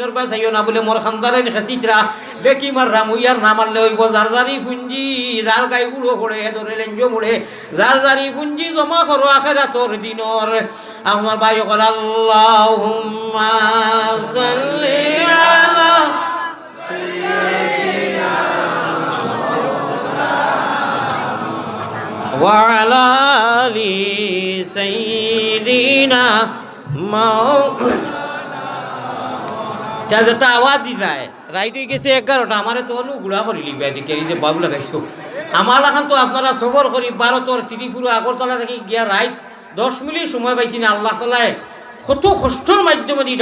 দরবা চাইও না বলে মোর খানদারে খেসিতরা দেখি মার রাম উইয়ার না মারলে হইব যার যারি পুঞ্জি যার গাইগুলো পড়ে ধরে লেঞ্জ মুড়ে যার যারি পুঞ্জি জমা করো আখেরা তোর দিনর আমার ভাই কল আল্লাহুম্মা সাল্লি আলা وعلى آل سيدنا مولانا যাতে আওয়াজ দি যায় রাইট গেছে এগারোটা আমারে তো হলো গুড়া করি লিখবে এদিকে এই যে বাবু লাগাইছো আমার এখন তো আপনারা সবর করি ত্রিপুরা আগরতলা থেকে গিয়া রাইট দশ মিনিট সময় পাইছি না আল্লাহ তালায় কত কষ্টর মাধ্যমে দিয়ে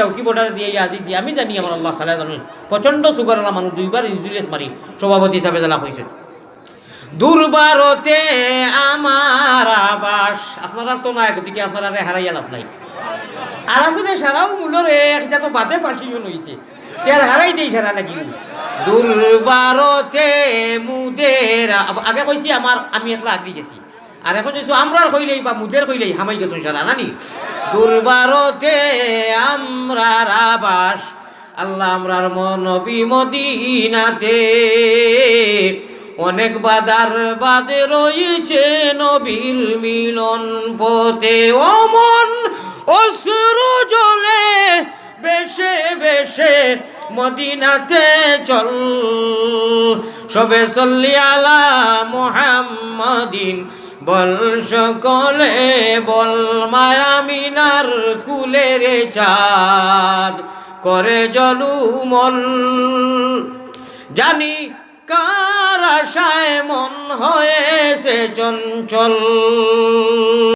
দিয়ে আজিছি আমি জানি আমার আল্লাহ তালা জানি প্রচণ্ড সুগার মানুষ দুইবার ইন্সুরেন্স মারি সভাপতি হিসাবে জানা হয়েছে দুর্বারতে আমার আবাস আপনারা তো নাই গতিকে আপনারা হারাইয়া লাভ নাই আর আসলে সারাও মূলরে একটা তো হয়েছে তার হারাই সারা নাকি দুর্বারতে মুদের আগে কইছি আমার, আমি একলা গেছি। আর এখন যদি আমরা কইলেই বা মুদের কইলেই হামাই গেছেন সারা, নানি? দুর্বারতে আমরার আবাস, আল্লাহ আমরার মনবী মদিনাতে। অনেক বাদার বাদে রয়েছে নবীর মিলন পথে। অমন বেশে মদিনাতে চল। সবে সল্লি আলা মুহাম্মাদিন, বল সকলে বল মায়ামিনার কুলের চাঁদ, করে জলুমল জানি কার আশায় মন হয়েছে চঞ্চল।